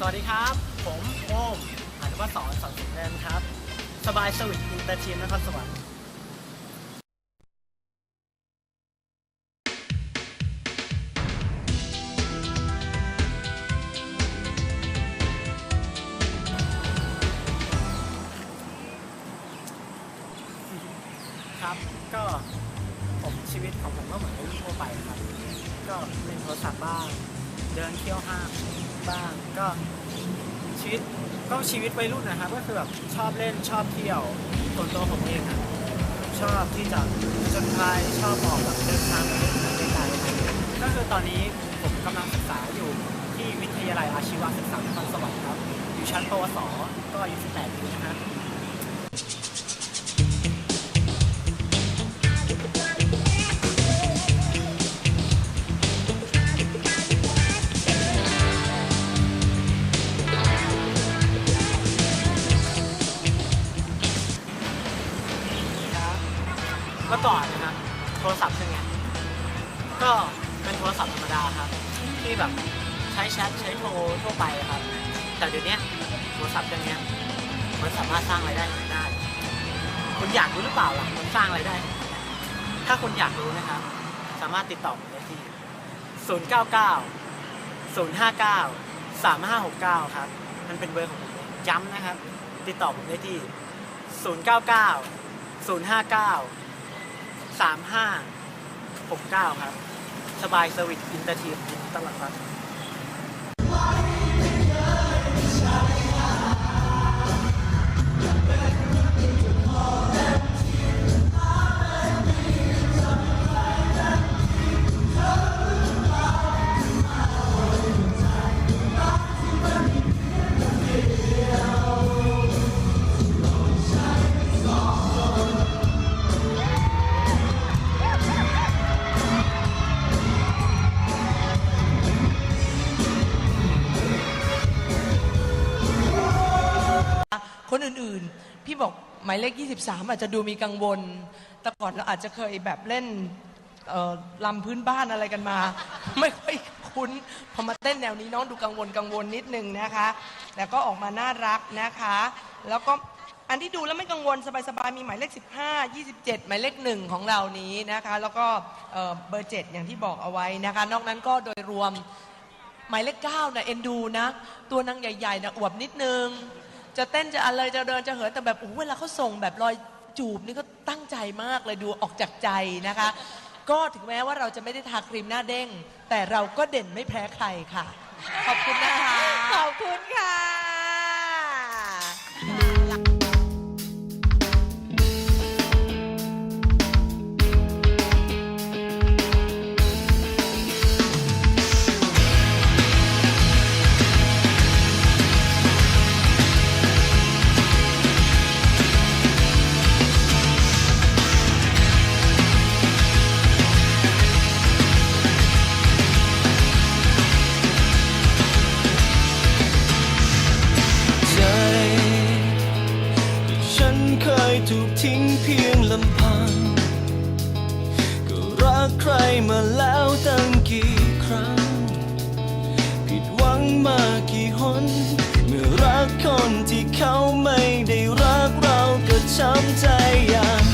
สวัสดีครับ ผมโอมอนุวัฒน์สอนสอนสิงห์เงินครับ สบายสวิตอินเตอร์ทีมนครสวรรค์ครับก็ผมชีวิตของผมก็เหมือนวัยรุ่นทั่วไปครับ ก็เล่นโทรศัพท์บ้าง เดินเที่ยวห้าง บ้าง ก็ชีวิตก็ชีวิตวัยรุ่นนะครับก็คือแบบชอบเล่นชอบเที่ยวส่วนตัวผมเองอะชอบที่จะจนภัยชอบออกแบบเดินทางไปเล่นทางไกลๆก็คือตอนนี้ผมกำลังศึกษาอยู่ที่วิทยาลัยอาชีวศึกษานครสวรรค์ครับ อยู่ชั้นปวส ก็อายุ18ปีนะครั เมื่อก่อนนะครับโทรศัพท์เครื่องนี้ก็เป็นโทรศัพท์ธรรมดาครับ ที่แบบใช้แชทใช้โทรทั่วไปครับ แต่เดี๋ยวนี้โทรศัพท์เครื่องนี้มันสามารถสร้างรายได้ได้ คุณอยากรู้หรือเปล่าล่ะมันสร้างรายได้ ถ้าคุณอยากรู้นะครับ สามารถติดต่อผมได้ที่ 099 059 3569 ครับ มันเป็นเบอร์ของผมย้ำนะครับ ติดต่อผมได้ที่ 099 059 3569 ครับ สบายเซอร์วิสอินเตอร์ทีมตลอดครับ คนอื่นๆ พี่บอกหมายเลข 23 อาจจะดูมีกังวล แต่ก่อนเราอาจจะเคยแบบเล่นเอ่อลำพื้นบ้านอะไรกันมา ไม่ค่อยคุ้นพอมาเต้นแนวนี้น้องดูกังวลกังวลนิดนึงนะคะแต่ก็ออกมาน่ารักนะคะ แล้วก็อันที่ดูแล้วไม่กังวลสบายๆมีหมายเลข 15 27 หมายเลขหนึ่งของเรานี้นะคะ แล้วก็เอ่อเบอร์7อย่างที่บอกเอาไว้นะคะ นอกนั้นก็โดยรวมหมายเลขเก้านะเอ็นดูนะ ตัวนางใหญ่ๆนะอวบนิดนึง จะเต้นจะอะไรจะเดินจะเหินแต่แบบโอ้เวลาเขาส่งแบบรอยจูบนี่ก็ตั้งใจมากเลยดูออกจากใจนะคะ ก็ถึงแม้ว่าเราจะไม่ได้ทาครีมหน้าเด้ง แต่เราก็เด่นไม่แพ้ใครค่ะ ขอบคุณนะคะ ขอบคุณค่ะ มากี่หน เมื่อรักคนที่เขาไม่ได้รักเราก็ช้ำใจอย่าง